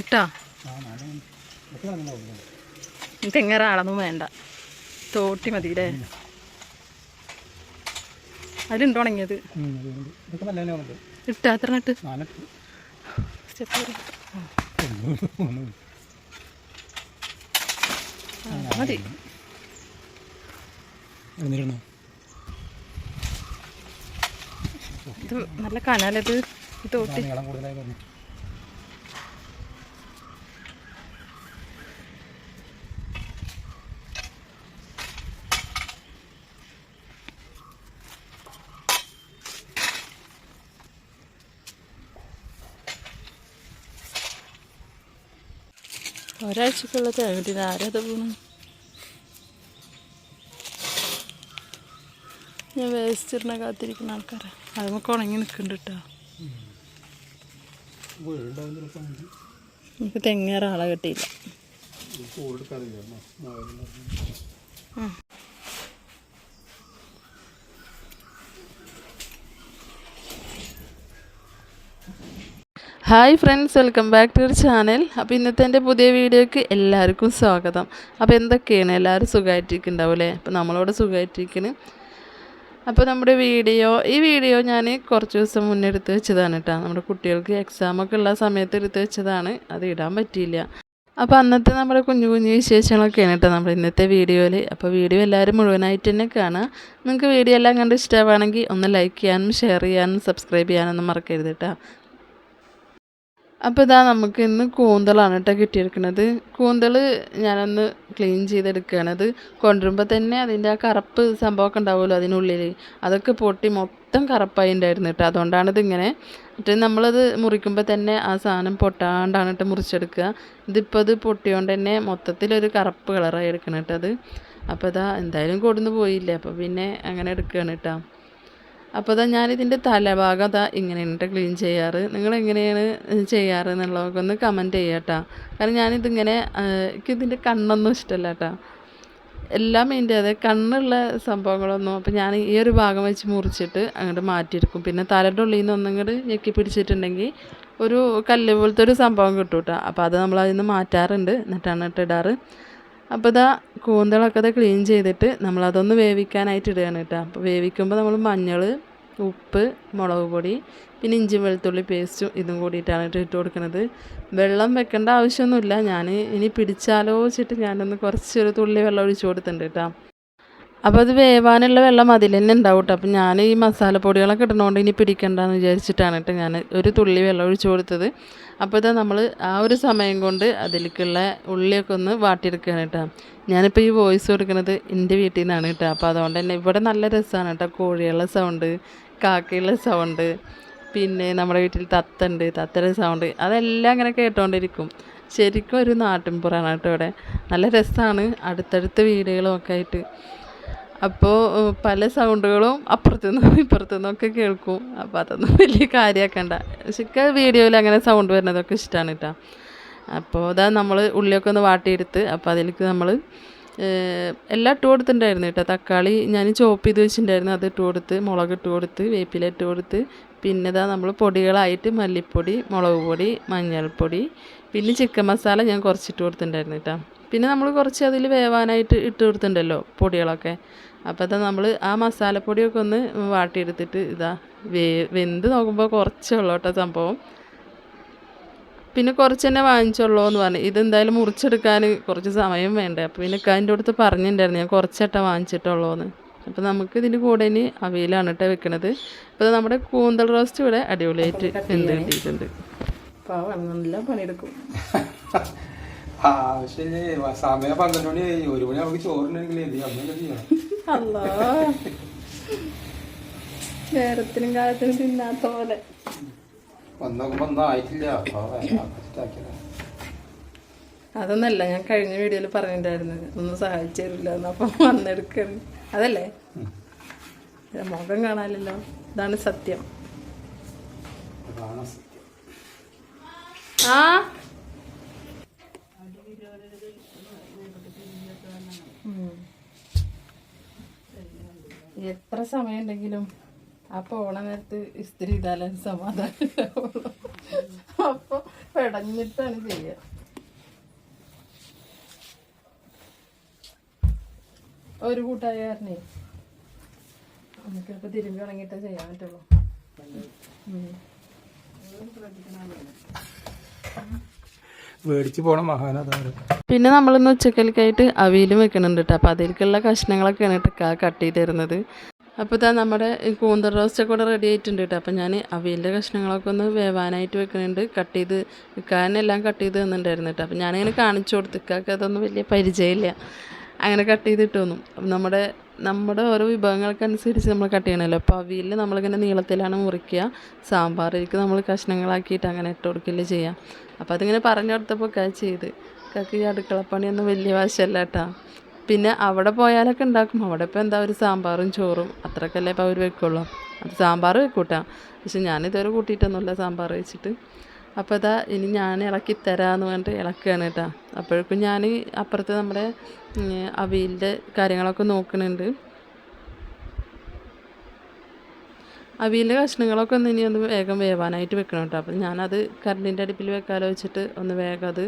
ഇട്ടാ? തെങ്ങറ ആളൊന്നും വേണ്ട. തോട്ടി മതി അല്ലേ അതിലുണ്ടോ ഉണങ്ങിയത്? ഇട്ടാ എത്ര സ്റ്റെപ്പ് മതി. ഇത് നല്ല കനാലത് തോട്ടി. ഒരാഴ്ചക്കുള്ള തേങ്ങ ആരത് പോണു? ഞാൻ വേസ്റ്റ് കാത്തിരിക്കുന്ന ആൾക്കാരെ. അത് നമുക്ക് ഉണങ്ങി നിൽക്കുന്നുണ്ട് കേട്ടോ നമുക്ക് തെങ്ങേറെ ആളെ കിട്ടിയില്ല. Hi friends welcome back to your channel അപ്പോൾ ഇന്നത്തെ എന്റെ പുതിയ വീഡിയോയ്ക്ക് എല്ലാവർക്കും സ്വാഗതം. അപ്പോൾ എന്തൊക്കെയാണ് എല്ലാവരും സുഖമായിട്ടിരിക്കുന്നുണ്ടാവും അല്ലേ അപ്പോൾ നമ്മളോട് സുഖമായിട്ടിരിക്കുന്നു അപ്പോൾ നമ്മുടെ വീഡിയോ ഈ വീഡിയോ ഞാൻ കുറച്ച് ദിവസം മുന്നേ എടുത്ത് വെച്ചതാണ് കേട്ടോ. നമ്മുടെ കുട്ടികൾക്ക് എക്സാമൊക്കെ ഉള്ള സമയത്ത് എടുത്ത് വെച്ചതാണ്. അത് ഇടാൻ പറ്റിയില്ല. അപ്പോൾ അന്നത്തെ നമ്മുടെ കുഞ്ഞു കുഞ്ഞു വിശേഷങ്ങളൊക്കെയാണ് കേട്ടോ നമ്മുടെ ഇന്നത്തെ വീഡിയോയിൽ അപ്പോൾ വീഡിയോ എല്ലാവരും മുഴുവനായിട്ട് തന്നെ കാണാം നിങ്ങൾക്ക് വീഡിയോ എല്ലാം കണ്ട് ഇഷ്ടമാണെങ്കിൽ ഒന്ന് ലൈക്ക് ചെയ്യാനും ഷെയർ ചെയ്യാനും സബ്സ്ക്രൈബ് ചെയ്യാനൊന്നും മറക്കരുത് കേട്ടോ. അപ്പോൾ ഇതാ നമുക്ക് ഇന്ന് കൂന്തളാണ് കേട്ടോ കിട്ടിയെടുക്കുന്നത് കൂന്തൾ ഞാനൊന്ന് ക്ലീൻ ചെയ്തെടുക്കുകയാണ് അത് കൊണ്ടുവരുമ്പോൾ തന്നെ അതിന്റെ ആ കറുപ്പ് സംഭവമൊക്കെ ഉണ്ടാവുമല്ലോ അതിനുള്ളിൽ അതൊക്കെ പൊട്ടി മൊത്തം കറുപ്പായി ഉണ്ടായിരുന്നു കേട്ടോ. അതുകൊണ്ടാണിത് ഇങ്ങനെ. മറ്റേ നമ്മളത് മുറിക്കുമ്പോൾ തന്നെ ആ സാധനം പൊട്ടാണ്ടാണ് കേട്ടോ മുറിച്ചെടുക്കുക. ഇതിപ്പോൾ ഇത് പൊട്ടിയോണ്ട് തന്നെ മൊത്തത്തിലൊരു കറുപ്പ് കളറായി എടുക്കണം കേട്ടോ അത്. അപ്പോൾ ഇതാ എന്തായാലും കൊടുന്ന് പോയില്ലേ. അപ്പോൾ പിന്നെ അങ്ങനെ എടുക്കുകയാണ് കേട്ടോ. അപ്പോൾ ഞാൻ ഞാനിതിന്റെ തലഭാഗം അതാ ഇങ്ങനെയാണ് ക്ലീൻ ചെയ്യാറ്. നിങ്ങൾ എങ്ങനെയാണ് ചെയ്യാറ് എന്നുള്ളതൊക്കെ ഒന്ന് കമന്റ് ചെയ്യുക കേട്ടോ കാരണം ഞാനിതിങ്ങനെ എനിക്കിതിന്റെ കണ്ണൊന്നും ഇഷ്ടമല്ല കേട്ടോ എല്ലാം എന്റെ അതെ കണ്ണുള്ള സംഭവങ്ങളൊന്നും അപ്പോൾ ഞാൻ ഈ ഒരു ഭാഗം വെച്ച് മുറിച്ചിട്ട് അങ്ങോട്ട് മാറ്റിയെടുക്കും. പിന്നെ തലയുടെ ഉള്ളിൽ നിന്ന് ഒന്നിങ്ങോട്ട് ഞെക്കി പിടിച്ചിട്ടുണ്ടെങ്കിൽ ഒരു കല്ല് പോലത്തെ ഒരു സംഭവം കിട്ടും കേട്ടോ അപ്പോൾ അത് നമ്മൾ അതിൽ നിന്ന് മാറ്റാറുണ്ട്. എന്നിട്ടാണ് കേട്ടോ ഇടാറ്. അപ്പോൾ ഇതാ കൂന്തളൊക്കെ അത് ക്ലീൻ ചെയ്തിട്ട് നമ്മളതൊന്ന് വേവിക്കാനായിട്ട് ഇടുകയാണ് കേട്ടോ. അപ്പോൾ വേവിക്കുമ്പോൾ നമ്മൾ മഞ്ഞൾ ഉപ്പ് മുളക് പൊടി പിന്നെ ഇഞ്ചി വെളുത്തുള്ളി പേസ്റ്റും ഇതും കൂടിയിട്ടാണ് ഇട്ട് കൊടുക്കുന്നത് വെള്ളം വെക്കേണ്ട ആവശ്യമൊന്നുമില്ല. ഞാൻ ഇനി പിടിച്ചാലോ വെച്ചിട്ട് ഞാനൊന്ന് കുറച്ചൊരു തുള്ളി വെള്ളം ഒഴിച്ചു കൊടുത്തിട്ടുണ്ട് കേട്ടോ. അപ്പോൾ അത് വേവാനുള്ള വെള്ളം അതിൽ തന്നെ ഉണ്ടാവും കേട്ടോ അപ്പോൾ ഞാൻ ഈ മസാലപ്പൊടികളൊക്കെ ഇടണോണ്ട് ഇനി പിടിക്കണ്ടെന്ന് വിചാരിച്ചിട്ടാണ് കേട്ടോ ഞാൻ ഒരു തുള്ളി വെള്ളം ഒഴിച്ചു കൊടുത്തത്. അപ്പോൾ ഇതാ നമ്മൾ ആ ഒരു സമയം കൊണ്ട് അതിലേക്കുള്ള ഉള്ളിയൊക്കെ ഒന്ന് വാട്ടിയെടുക്കുകയാണ് കേട്ടോ ഞാനിപ്പോൾ ഈ വോയിസ് കൊടുക്കുന്നത് എന്റെ വീട്ടിൽ നിന്നാണ് കേട്ടോ അപ്പോൾ അതുകൊണ്ട് തന്നെ ഇവിടെ നല്ല രസമാണ് കേട്ടോ കോഴികളുടെ സൗണ്ട് കാക്കയുള്ള സൗണ്ട് പിന്നെ നമ്മുടെ വീട്ടിൽ തത്തുണ്ട് തത്തയുടെ സൗണ്ട് അതെല്ലാം അങ്ങനെ കേട്ടോണ്ടിരിക്കും. ശരിക്കും ഒരു നാട്ടിൻപുറമാണ് കേട്ടോ ഇവിടെ. നല്ല രസമാണ് അടുത്തടുത്ത വീടുകളും ആയിട്ട്. അപ്പോൾ പല സൗണ്ടുകളും അപ്പുറത്തു നിന്നും ഇപ്പുറത്തു നിന്നൊക്കെ കേൾക്കും. അപ്പോൾ അതൊന്നും വലിയ കാര്യമാക്കണ്ട പക്ഷേ വീഡിയോയിൽ അങ്ങനെ സൗണ്ട് വരുന്നതൊക്കെ ഇഷ്ടമാണ് കേട്ടോ അപ്പോൾ അതാ നമ്മൾ ഉള്ളിയൊക്കെ ഒന്ന് വാട്ടിയെടുത്ത് അപ്പോൾ അതിലേക്ക് നമ്മൾ എല്ലാം ഇട്ട് കൊടുത്തിട്ടുണ്ടായിരുന്നു കേട്ടോ തക്കാളി ഞാൻ ചോപ്പ് ചെയ്ത് വെച്ചിട്ടുണ്ടായിരുന്നു. അത് ഇട്ട് കൊടുത്ത് മുളക് ഇട്ട് കൊടുത്ത് വേപ്പില ഇട്ട് കൊടുത്ത്. പിന്നെ ഇതാ നമ്മൾ പൊടികളായിട്ട് മല്ലിപ്പൊടി മുളക് പൊടി മഞ്ഞൾപ്പൊടി പിന്നെ ചിക്കൻ മസാല ഞാൻ കുറച്ചിട്ട് കൊടുത്തിട്ടുണ്ടായിരുന്നു കേട്ടോ പിന്നെ നമ്മൾ കുറച്ച് അതിൽ വേവാനായിട്ട് ഇട്ട് കൊടുത്തിട്ടുണ്ടല്ലോ പൊടികളൊക്കെ. അപ്പോൾ ഇതാ നമ്മൾ ആ മസാലപ്പൊടിയൊക്കെ ഒന്ന് വാട്ടിയെടുത്തിട്ട് ഇതാ വേ വെന്ത് നോക്കുമ്പോൾ കുറച്ചേ ഉള്ളൂ കേട്ടോ സംഭവം. പിന്നെ കുറച്ച് തന്നെ വാങ്ങിച്ചുള്ളൂ എന്ന് പറഞ്ഞു. ഇതെന്തായാലും മുറിച്ചെടുക്കാൻ കുറച്ച് സമയം വേണ്ടേ. അപ്പോൾ പിന്നെ അതിന്റെ അടുത്ത് പറഞ്ഞിട്ടുണ്ടായിരുന്നു ഞാൻ കുറച്ചേട്ടാ വാങ്ങിച്ചിട്ടുള്ളൂ എന്ന് അപ്പോൾ നമുക്ക് ഇതിന്റെ കൂടെ ഇനി അവയിലാണ് കേട്ടോ വെക്കണത്. അപ്പോൾ നമ്മുടെ കൂന്തൽ റോസ്റ്റ് ഇവിടെ അടിപൊളിയായിട്ട് എന്ത് കിട്ടിയിട്ടുണ്ട്. നല്ല പണിയെടുക്കും. ആവശ്യമില്ലേ സമയം പന്ത്രണ്ട് മണി ഒരു മണി നമുക്ക് ചോറിനെങ്കിലും എന്ത് ചെയ്യാം? അല്ലോ നേരത്തിനും കാലത്തിനും തിന്നാത്ത പോലെ. അതൊന്നല്ല ഞാൻ കഴിഞ്ഞ വീഡിയോയിൽ പറഞ്ഞിട്ടുണ്ടായിരുന്നത്. ഒന്നും സഹായിച്ചു തരില്ല എന്നപ്പം വന്നെടുക്കണം അതല്ലേ. മുഖം കാണാനില്ലല്ലോ. ഇതാണ് സത്യം. അതാണ് സത്യം. ആ? ഉം. എത്ര സമയമുണ്ടെങ്കിലും ആ പോണ നേരത്ത് ഇസ്തിരി ഇതാലും സമാധാനം അപ്പൊ പെടഞ്ഞിട്ടാണ് ചെയ്യുക ഒരു കൂട്ടായ നമുക്ക് നമുക്കിപ്പോ തിരുമ്പി ഉണങ്ങിയിട്ടേ ചെയ്യാൻ പറ്റുള്ളൂ. ഉം. മേടിച്ച് പോണ മഹാനതാണ് പിന്നെ നമ്മളിന്ന് ഉച്ചക്കലേക്കായിട്ട് അവിയലും വെക്കുന്നുണ്ട് കേട്ടോ അപ്പോൾ അതിലേക്കുള്ള കഷ്ണങ്ങളൊക്കെയാണ് കേട്ടോ കട്ട് ചെയ്ത് തരുന്നത്. അപ്പോൾ ഇതാ നമ്മുടെ കൂന്തൽ റോസ്റ്റൊക്കെ കൂടെ റെഡി ആയിട്ടുണ്ട് കേട്ടോ അപ്പോൾ ഞാൻ അവിയലിന്റെ കഷ്ണങ്ങളൊക്കെ ഒന്ന് വേവാനായിട്ട് വെക്കുന്നുണ്ട് കട്ട് ചെയ്ത് വിൽക്കാനെല്ലാം കട്ട് ചെയ്ത് തന്നിട്ടുണ്ടായിരുന്നു കേട്ടോ അപ്പോൾ ഞാനിങ്ങനെ കാണിച്ചു കൊടുത്തിക്കാക്ക് അതൊന്നും വലിയ പരിചയമില്ല. അങ്ങനെ കട്ട് ചെയ്തിട്ട് വന്നു. നമ്മുടെ നമ്മുടെ ഓരോ വിഭവങ്ങൾക്കനുസരിച്ച് നമ്മൾ കട്ട് ചെയ്യണമല്ലോ അപ്പോൾ അവിയൽ നമ്മളിങ്ങനെ നീളത്തിലാണ് മുറിക്കുക. സാമ്പാറിലേക്ക് നമ്മൾ കഷ്ണങ്ങളാക്കിയിട്ട് അങ്ങനെ ഇട്ട് കൊടുക്കില്ല ചെയ്യുക. അപ്പോൾ അതിങ്ങനെ പറഞ്ഞു കൊടുത്തപ്പോൾ ഒക്കെ ചെയ്ത്. കാക്ക് ഈ അടുക്കളപ്പണിയൊന്നും വലിയ വാശമല്ല കേട്ടോ. പിന്നെ അവിടെ പോയാലൊക്കെ ഉണ്ടാക്കും. അവിടെ ഇപ്പോൾ എന്താ ഒരു സാമ്പാറും ചോറും അത്രക്കല്ലേ ഇപ്പോൾ അവർ വെക്കുള്ളൂ അത് സാമ്പാർ വെക്കൂട്ടാ. പക്ഷെ ഞാനിതുവരെ കൂട്ടിയിട്ടൊന്നുമില്ല സാമ്പാർ വെച്ചിട്ട്. അപ്പോൾ അതാ ഇനി ഞാൻ ഇളക്കി തരാമെന്ന് പറഞ്ഞിട്ട് ഇളക്കുകയാണ് കേട്ടോ. അപ്പോഴേക്കും ഞാൻ അപ്പുറത്ത് നമ്മുടെ അവിയലിന്റെ കാര്യങ്ങളൊക്കെ നോക്കുന്നുണ്ട്. അവിയലിന്റെ കഷ്ണങ്ങളൊക്കെ ഒന്ന് ഇനി ഒന്ന് വേഗം വേവാനായിട്ട് വെക്കണം കേട്ടോ. അപ്പം ഞാനത് കറണ്ടിന്റെ അടുപ്പിൽ വെക്കാലോ വെച്ചിട്ട് ഒന്ന് വേഗം അത്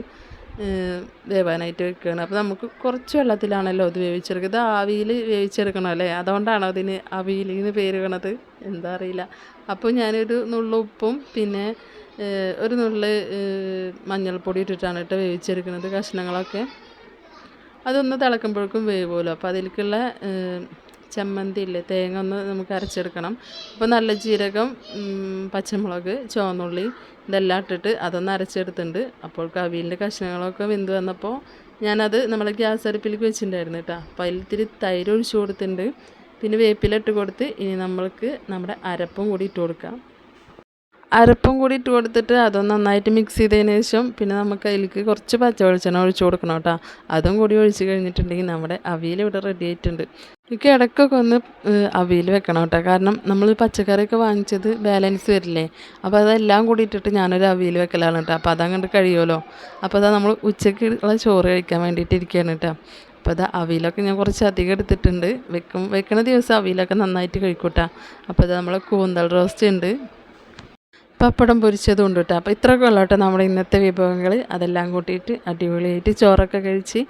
വേവാനായിട്ട് വെക്കുകയാണ്. അപ്പോൾ നമുക്ക് കുറച്ച് വെള്ളത്തിലാണല്ലോ അത് വേവിച്ചെടുക്കുക. ഇത് ആവിയിൽ വേവിച്ചെടുക്കണം അല്ലേ? അതുകൊണ്ടാണോ അതിന് അവിയിൽ പേര് വീണത്? എന്താ അറിയില്ല. അപ്പോൾ ഞാനൊരു നുള്ളുപ്പും പിന്നെ ഒരു നുള്ളി മഞ്ഞൾപ്പൊടി ഇട്ടിട്ടാണ് കേട്ടോ വേവിച്ചെടുക്കുന്നത് കഷ്ണങ്ങളൊക്കെ. അതൊന്ന് തിളക്കുമ്പോഴേക്കും വേവുമല്ലോ. അപ്പോൾ അതിലേക്കുള്ള ചമ്മന്തി ഇല്ലേ തേങ്ങ ഒന്ന് നമുക്ക് അരച്ചെടുക്കണം. അപ്പോൾ നല്ല ജീരകം പച്ചമുളക് ചുവന്നുള്ളി ഇതെല്ലാം ഇട്ടിട്ട് അതൊന്ന് അരച്ചെടുത്തിട്ടുണ്ട്. അപ്പോൾ അവിയലിന്റെ കഷ്ണങ്ങളൊക്കെ വെന്ത് വന്നപ്പോൾ ഞാനത് നമ്മൾ ഗ്യാസ് അടുപ്പിലേക്ക് വെച്ചിട്ടുണ്ടായിരുന്നു കേട്ടോ. അപ്പോൾ അതിൽ ഇത്തിരി തൈര് ഒഴിച്ചു കൊടുത്തിട്ടുണ്ട്. പിന്നെ വേപ്പില ഇട്ട് കൊടുത്ത് ഇനി നമ്മൾക്ക് നമ്മുടെ അരപ്പും കൂടി ഇട്ട് കൊടുക്കാം. അരപ്പും കൂടി ഇട്ട് കൊടുത്തിട്ട് അതൊന്ന് നന്നായിട്ട് മിക്സ് ചെയ്തതിന് ശേഷം പിന്നെ നമുക്ക് അതിലേക്ക് കുറച്ച് പച്ച വെളിച്ചെണ്ണ ഒഴിച്ച് കൊടുക്കണം കേട്ടോ. അതും കൂടി ഒഴിച്ച് കഴിഞ്ഞിട്ടുണ്ടെങ്കിൽ നമ്മുടെ അവിയൽ ഇവിടെ റെഡി ആയിട്ടുണ്ട്. എനിക്ക് ഇടയ്ക്കൊക്കെ ഒന്ന് അവിയൽ വെക്കണം കേട്ടോ. കാരണം നമ്മൾ പച്ചക്കറിയൊക്കെ വാങ്ങിച്ചത് ബാലൻസ് വരില്ലേ? അപ്പോൾ അതെല്ലാം കൂടി ഇട്ടിട്ട് ഞാനൊരു അവിയൽ വെക്കലാണ് കേട്ടോ. അപ്പോൾ അതങ്ങോട്ട് കഴിയുമല്ലോ? അപ്പോൾ അതാ നമ്മൾ ഉച്ചയ്ക്ക് ഉള്ള ചോറ് കഴിക്കാൻ വേണ്ടിയിട്ട് ഇരിക്കുകയാണ് കേട്ടോ. അപ്പോൾ അത് അവിയലൊക്കെ ഞാൻ കുറച്ച് അധികം എടുത്തിട്ടുണ്ട്. വെക്കും വെക്കുന്ന ദിവസം അവിയലൊക്കെ നന്നായിട്ട് കഴിക്കൂട്ടാ അപ്പോൾ അത് നമ്മൾ കൂന്തൽ റോസ്റ്റ് ഉണ്ട്. പപ്പടം പൊരിച്ചതും ഉണ്ട് കേട്ടോ അപ്പോൾ ഇത്രയൊക്കെ ഉള്ളു കേട്ടോ നമ്മുടെ ഇന്നത്തെ വിഭവങ്ങൾ അതെല്ലാം കൂട്ടിയിട്ട് അടിപൊളിയായിട്ട് ചോറൊക്കെ കഴിച്ച്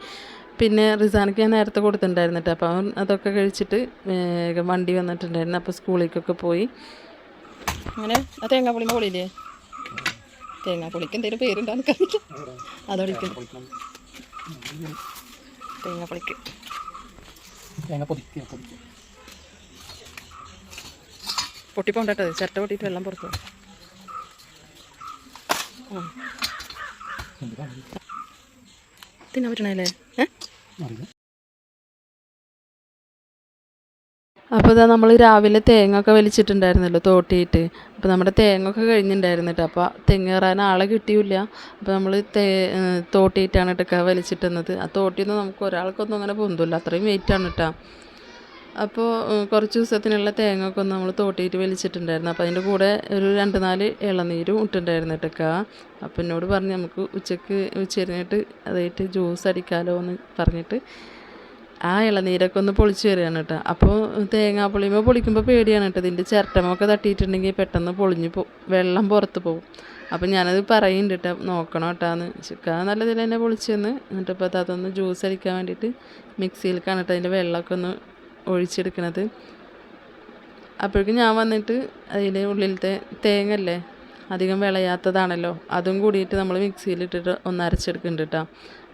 പിന്നെ റിസാനക്ക് ഞാൻ നേരത്തെ കൊടുത്തിട്ടുണ്ടായിരുന്നു കേട്ടോ. അപ്പോൾ അവൻ അതൊക്കെ കഴിച്ചിട്ട് വണ്ടി വന്നിട്ടുണ്ടായിരുന്നു. അപ്പോൾ സ്കൂളിലേക്കൊക്കെ പോയി. അങ്ങനെ ആ തേങ്ങാ തേങ്ങാപ്പുളിമ പൊളിയില്ലേ തേങ്ങാ പുളിക്ക് എന്തെങ്കിലും പേരുണ്ടാന്ന് കഴിക്കാം അതോടിക്കും തേങ്ങ പൊതിക്കുക പൊതിക്കുക പൊട്ടിപ്പോണ്ടത് ചിരട്ട പൊട്ടിയിട്ട് വെള്ളം പുറത്തു തിന്നാൻ പറ്റണല്ലേ അപ്പോൾ ഇതാ നമ്മൾ രാവിലെ തേങ്ങ ഒക്കെ വലിച്ചിട്ടുണ്ടായിരുന്നല്ലോ തോട്ടിയിട്ട്. അപ്പോൾ നമ്മുടെ തേങ്ങ ഒക്കെ കഴിഞ്ഞിട്ടുണ്ടായിരുന്നു കേട്ടോ. അപ്പോൾ തെങ്ങ് കയറാൻ ആളെ കിട്ടിയില്ല. അപ്പോൾ നമ്മൾ തേ തോട്ടിയിട്ടാണ് കേട്ടോ വലിച്ചിട്ടുന്നത്. ആ തോട്ടിയിൽ നിന്ന് നമുക്ക് ഒരാൾക്കൊന്നും അങ്ങനെ പൊന്തില്ല. അത്രയും വെയിറ്റാണ് കേട്ടോ. അപ്പോൾ കുറച്ച് ദിവസത്തിനുള്ള തേങ്ങ ഒക്കെ ഒന്ന് നമ്മൾ തോട്ടിയിട്ട് വലിച്ചിട്ടുണ്ടായിരുന്നു. അപ്പോൾ അതിന്റെ കൂടെ ഒരു രണ്ട് നാല് ഇളനീരും ഇട്ടുണ്ടായിരുന്നു കേട്ടോ അപ്പോൾ എന്നോട് പറഞ്ഞ് നമുക്ക് ഉച്ചയ്ക്ക് ഉച്ചരിഞ്ഞിട്ട് അതായിട്ട് ജ്യൂസ് അടിക്കാലോ എന്ന് പറഞ്ഞിട്ട് ആ ഇളനീരൊക്കെ ഒന്ന് പൊളിച്ച് വരികയാണ് കേട്ടോ. അപ്പോൾ തേങ്ങാപ്പൊളിയുമ്പോൾ പൊളിക്കുമ്പോൾ പേടിയാണ് കേട്ടോ. ഇതിന്റെ ചിരട്ടമൊക്കെ തട്ടിയിട്ടുണ്ടെങ്കിൽ പെട്ടെന്ന് പൊളിഞ്ഞ് പോ വെള്ളം പുറത്ത് പോകും. അപ്പം ഞാനത് പറയുന്നുണ്ട് കേട്ടോ നോക്കണം കേട്ടാന്ന്. ചിക്കാൻ നല്ല ഇതിൽ തന്നെ പൊളിച്ചെന്ന്. എന്നിട്ട് ഇപ്പോൾ അതൊന്ന് ജ്യൂസ് അടിക്കാൻ വേണ്ടിയിട്ട് മിക്സിയിലേക്കാണ് കേട്ടോ അതിന്റെ വെള്ളമൊക്കെ ഒന്ന് ഒഴിച്ചെടുക്കണത്. അപ്പോഴേക്കും ഞാൻ വന്നിട്ട് അതിന്റെ ഉള്ളിലത്തെ തേങ്ങ അല്ലേ അധികം വിളയാത്തതാണല്ലോ അതും കൂടിയിട്ട് നമ്മൾ മിക്സിയിലിട്ടിട്ട് ഒന്ന് അരച്ചെടുക്കുന്നുണ്ട് കേട്ടോ.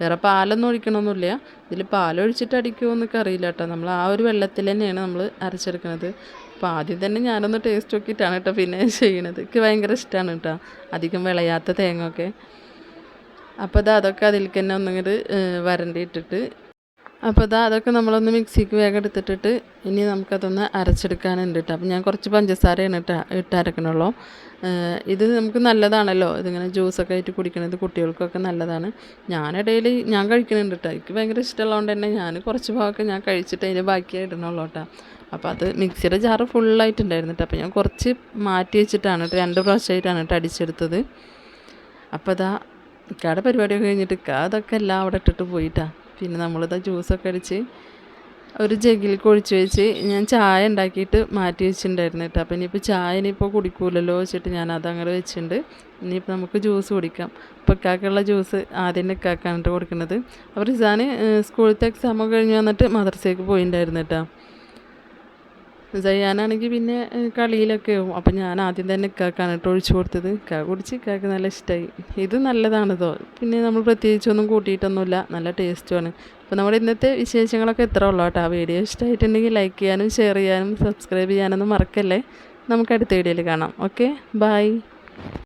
വേറെ പാലൊന്നും ഒഴിക്കണമൊന്നുമില്ല. ഇതിൽ പാലൊഴിച്ചിട്ട് അടിക്കുമോ എന്നൊക്കെ അറിയില്ല കേട്ടോ. നമ്മൾ ആ ഒരു വെള്ളത്തിൽ തന്നെയാണ് നമ്മൾ അരച്ചെടുക്കുന്നത് അപ്പോൾ ആദ്യം തന്നെ ഞാനൊന്ന് ടേസ്റ്റ് നോക്കിയിട്ടാണ് കേട്ടോ പിന്നെ ചെയ്യണത്. എനിക്ക് ഭയങ്കര ഇഷ്ടമാണ് കേട്ടോ അധികം വിളയാത്ത തേങ്ങ ഒക്കെ അപ്പോൾ അത് അതൊക്കെ അതിലേക്ക് തന്നെ ഒന്നിങ്ങോട്ട് വരണ്ടിയിട്ടിട്ട് അപ്പോൾ ഇതാ അതൊക്കെ നമ്മളൊന്ന് മിക്സിക്ക് വേഗം എടുത്തിട്ടിട്ട് ഇനി നമുക്കതൊന്ന് അരച്ചെടുക്കാനുണ്ട് കേട്ടോ അപ്പോൾ ഞാൻ കുറച്ച് പഞ്ചസാരയാണ് ഇട്ട് ഇട്ട് അരക്കണുള്ളൂ ഇത് നമുക്ക് നല്ലതാണല്ലോ. ഇതിങ്ങനെ ജ്യൂസൊക്കെ ആയിട്ട് കുടിക്കണത് കുട്ടികൾക്കൊക്കെ നല്ലതാണ്. ഞാനിടയിൽ ഞാൻ കഴിക്കുന്നുണ്ട് കേട്ടോ എനിക്ക് ഭയങ്കര ഇഷ്ടമുള്ളതുകൊണ്ട് തന്നെ ഞാൻ കുറച്ച് ഭാഗമൊക്കെ ഞാൻ കഴിച്ചിട്ട് അതിന്റെ ബാക്കിയായി ഇടണുള്ളൂ കേട്ടോ അപ്പോൾ അത് മിക്സിയുടെ ജാറ് ഫുള്ളായിട്ടുണ്ടായിരുന്നു കേട്ടോ അപ്പോൾ ഞാൻ കുറച്ച് മാറ്റി വെച്ചിട്ടാണ് കേട്ടോ രണ്ട് പ്രാവശ്യമായിട്ടാണ് കേട്ടോ അടിച്ചെടുത്തത്. അപ്പോൾ അതാ ഇക്കാടെ പരിപാടിയൊക്കെ കഴിഞ്ഞിട്ട് ഇക്കാ അതൊക്കെ എല്ലാം അവിടെ ഇട്ടിട്ട് പോയിട്ടാ പിന്നെ നമ്മളിതാ ജ്യൂസൊക്കെ അടിച്ച് ഒരു ജഗിൽ കൊഴിച്ച് വെച്ച് ഞാൻ ചായ ഉണ്ടാക്കിയിട്ട് മാറ്റി വെച്ചിട്ടുണ്ടായിരുന്നു കേട്ടോ. അപ്പം ഇനിയിപ്പോൾ ചായ ഇനിയിപ്പോൾ കുടിക്കൂലല്ലോ വെച്ചിട്ട് ഞാൻ അതങ്ങനെ വെച്ചിട്ടുണ്ട്. ഇനിയിപ്പോൾ നമുക്ക് ജ്യൂസ് കുടിക്കാം. അപ്പോൾ ഇക്കാക്കുള്ള ജ്യൂസ് ആദ്യം ഇക്കാക്കാണ് കൊടുക്കുന്നത്. അപ്പോൾ റിസാന് സ്കൂളിലത്തെ എക്സാമൊക്കെ കഴിഞ്ഞ് വന്നിട്ട് മദർസയ്ക്ക് പോയിട്ടുണ്ടായിരുന്നു കേട്ടോ. സയ്യാനാണെങ്കിൽ പിന്നെ കളിയിലൊക്കെ ആവും അപ്പം ഞാൻ ആദ്യം തന്നെ ഇക്കാക്കാണ് കേട്ടോ ഒഴിച്ചു കൊടുത്തത്. ഇക്ക കുടിച്ച് ഇക്കാക്ക് നല്ല ഇഷ്ടമായി ഇത് നല്ലതാണ് കേട്ടോ പിന്നെ നമ്മൾ പ്രത്യേകിച്ചൊന്നും കൂട്ടിയിട്ടൊന്നുമില്ല. നല്ല ടേസ്റ്റുമാണ് അപ്പോൾ നമ്മുടെ ഇന്നത്തെ വിശേഷങ്ങളൊക്കെ ഇത്ര ഉള്ളൂ കേട്ടോ ആ വീഡിയോ ഇഷ്ടമായിട്ടുണ്ടെങ്കിൽ ലൈക്ക് ചെയ്യാനും ഷെയർ ചെയ്യാനും സബ്സ്ക്രൈബ് ചെയ്യാനൊന്നും മറക്കല്ലേ? നമുക്ക് അടുത്ത വീഡിയോയിൽ കാണാം. Okay bye